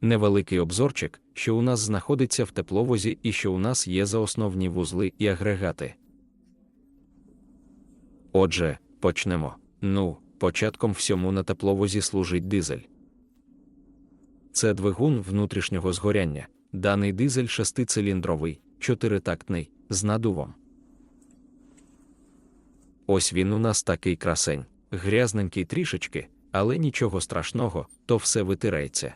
Невеликий обзорчик, що у нас знаходиться в тепловозі і що у нас є за основні вузли і агрегати. Отже, почнемо. Ну, початком всьому на тепловозі служить дизель. Це двигун внутрішнього згоряння. Даний дизель шестициліндровий, чотиритактний, з надувом. Ось він у нас такий красень, грязненький трішечки, але нічого страшного, то все витирається.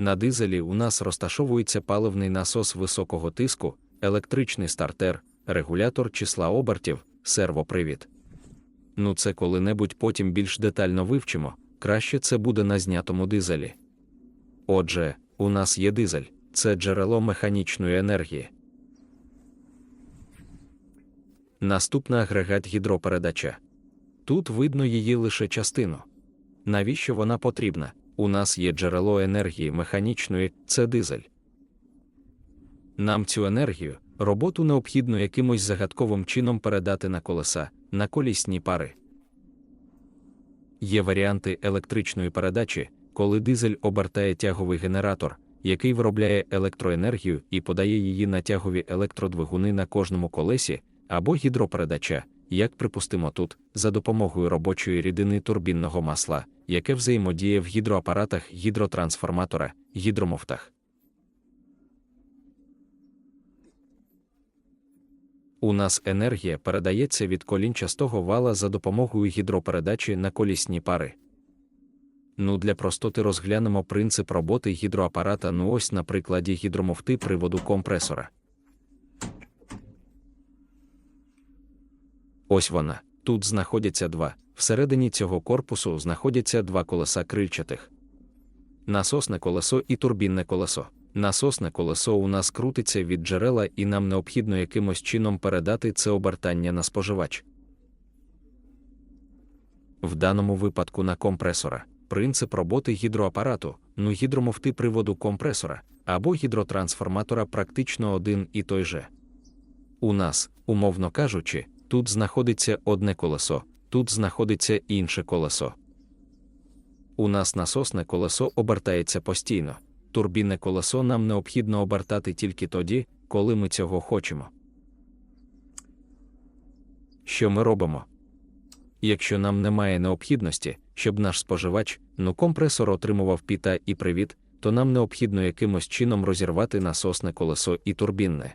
На дизелі у нас розташовується паливний насос високого тиску, електричний стартер, регулятор числа обертів, сервопривід. Ну це коли-небудь потім більш детально вивчимо, краще це буде на знятому дизелі. Отже, у нас є дизель, це джерело механічної енергії. Наступна агрегат гідропередача. Тут видно її лише частину. Навіщо вона потрібна? У нас є джерело енергії механічної, це дизель. Нам цю енергію, роботу необхідно якимось загадковим чином передати на колеса, на колісні пари. Є варіанти електричної передачі, коли дизель обертає тяговий генератор, який виробляє електроенергію і подає її на тягові електродвигуни на кожному колесі, або гідропередача, як припустимо тут, за допомогою робочої рідини турбінного масла, яке взаємодіє в гідроапаратах гідротрансформатора, гідромуфтах. У нас енергія передається від колінчастого вала за допомогою гідропередачі на колісні пари. Ну, для простоти розглянемо принцип роботи гідроапарата ну ось на прикладі гідромуфти приводу компресора. Ось вона. Тут знаходяться два. Всередині цього корпусу знаходяться два колеса крильчатих. Насосне колесо і турбінне колесо. Насосне колесо у нас крутиться від джерела, і нам необхідно якимось чином передати це обертання на споживач. В даному випадку на компресора. Принцип роботи гідроапарату, ну гідромуфти приводу компресора або гідротрансформатора практично один і той же. У нас, умовно кажучи, тут знаходиться одне колесо, тут знаходиться інше колесо. У нас насосне колесо обертається постійно. Турбінне колесо нам необхідно обертати тільки тоді, коли ми цього хочемо. Що ми робимо? Якщо нам немає необхідності, щоб наш споживач, ну компресор отримував піта і привід, то нам необхідно якимось чином розірвати насосне колесо і турбінне.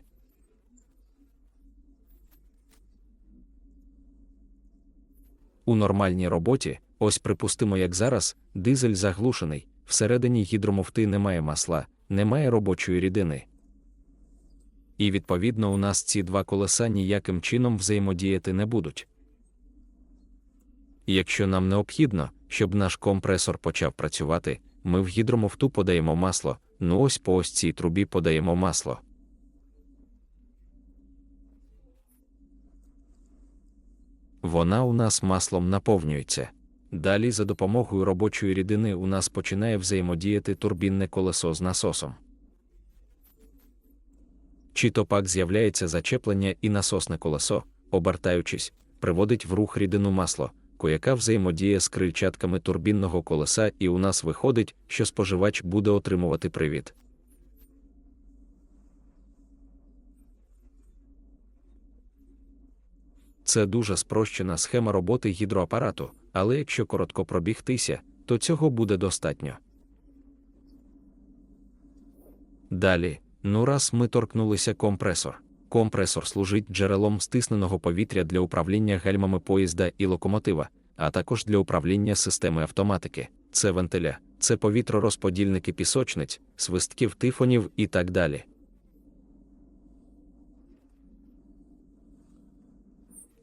У нормальній роботі, ось припустимо, як зараз, дизель заглушений, всередині гідромуфти немає масла, немає робочої рідини. І відповідно у нас ці два колеса ніяким чином взаємодіяти не будуть. Якщо нам необхідно, щоб наш компресор почав працювати, ми в гідромуфту подаємо масло, ну ось по ось цій трубі подаємо масло. Вона у нас маслом наповнюється. Далі, за допомогою робочої рідини, у нас починає взаємодіяти турбінне колесо з насосом. Чи то пак з'являється зачеплення і насосне колесо, обертаючись, приводить в рух рідину масло, яка взаємодіє з крильчатками турбінного колеса, і у нас виходить, що споживач буде отримувати привід. Це дуже спрощена схема роботи гідроапарату, але якщо коротко пробігтися, то цього буде достатньо. Далі, ну раз ми торкнулися компресор. Компресор служить джерелом стисненого повітря для управління гальмами поїзда і локомотива, а також для управління системи автоматики. Це вентиля, це повітророзподільники пісочниць, свистків тифонів і так далі.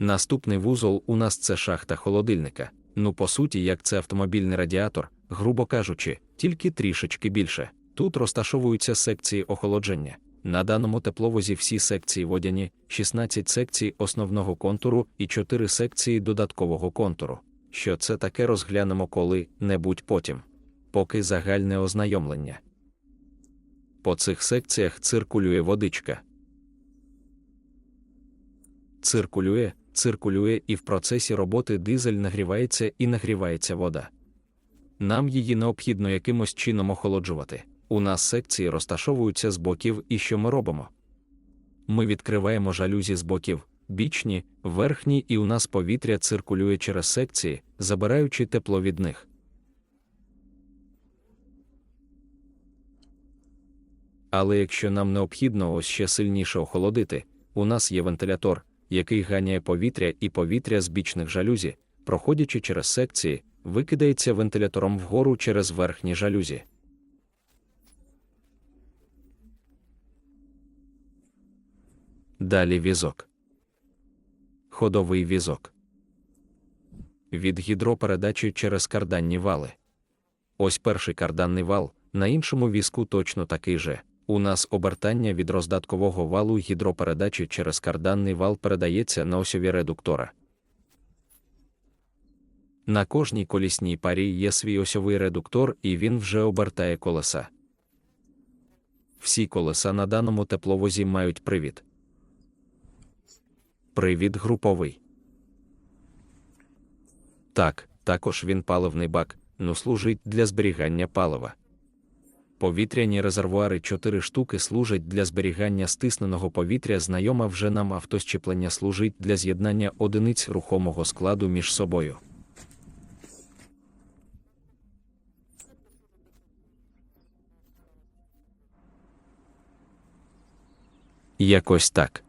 Наступний вузол у нас це шахта холодильника. Ну, по суті, як це автомобільний радіатор, грубо кажучи, тільки трішечки більше. Тут розташовуються секції охолодження. На даному тепловозі всі секції водяні, 16 секцій основного контуру і 4 секції додаткового контуру. Що це таке розглянемо коли-небудь потім. Поки загальне ознайомлення. По цих секціях циркулює водичка. Циркулює, циркулює і в процесі роботи дизель нагрівається і нагрівається вода. Нам її необхідно якимось чином охолоджувати. У нас секції розташовуються з боків, і що ми робимо? Ми відкриваємо жалюзі з боків, бічні, верхні, і у нас повітря циркулює через секції, забираючи тепло від них. Але якщо нам необхідно ось ще сильніше охолодити, у нас є вентилятор, який ганяє повітря і повітря з бічних жалюзі, проходячи через секції, викидається вентилятором вгору через верхні жалюзі. Далі візок. Ходовий візок. Від гідропередачі через карданні вали. Ось перший карданний вал, на іншому візку точно такий же. У нас обертання від роздаткового валу гідропередачі через карданний вал передається на осьові редуктора. На кожній колісній парі є свій осьовий редуктор, і він вже обертає колеса. Всі колеса на даному тепловозі мають привід. Привід груповий. Так, також він паливний бак, ну служить для зберігання палива. Повітряні резервуари 4 штуки служать для зберігання стисненого повітря. Знайома вже нам автощеплення служить для з'єднання одиниць рухомого складу між собою. Якось так.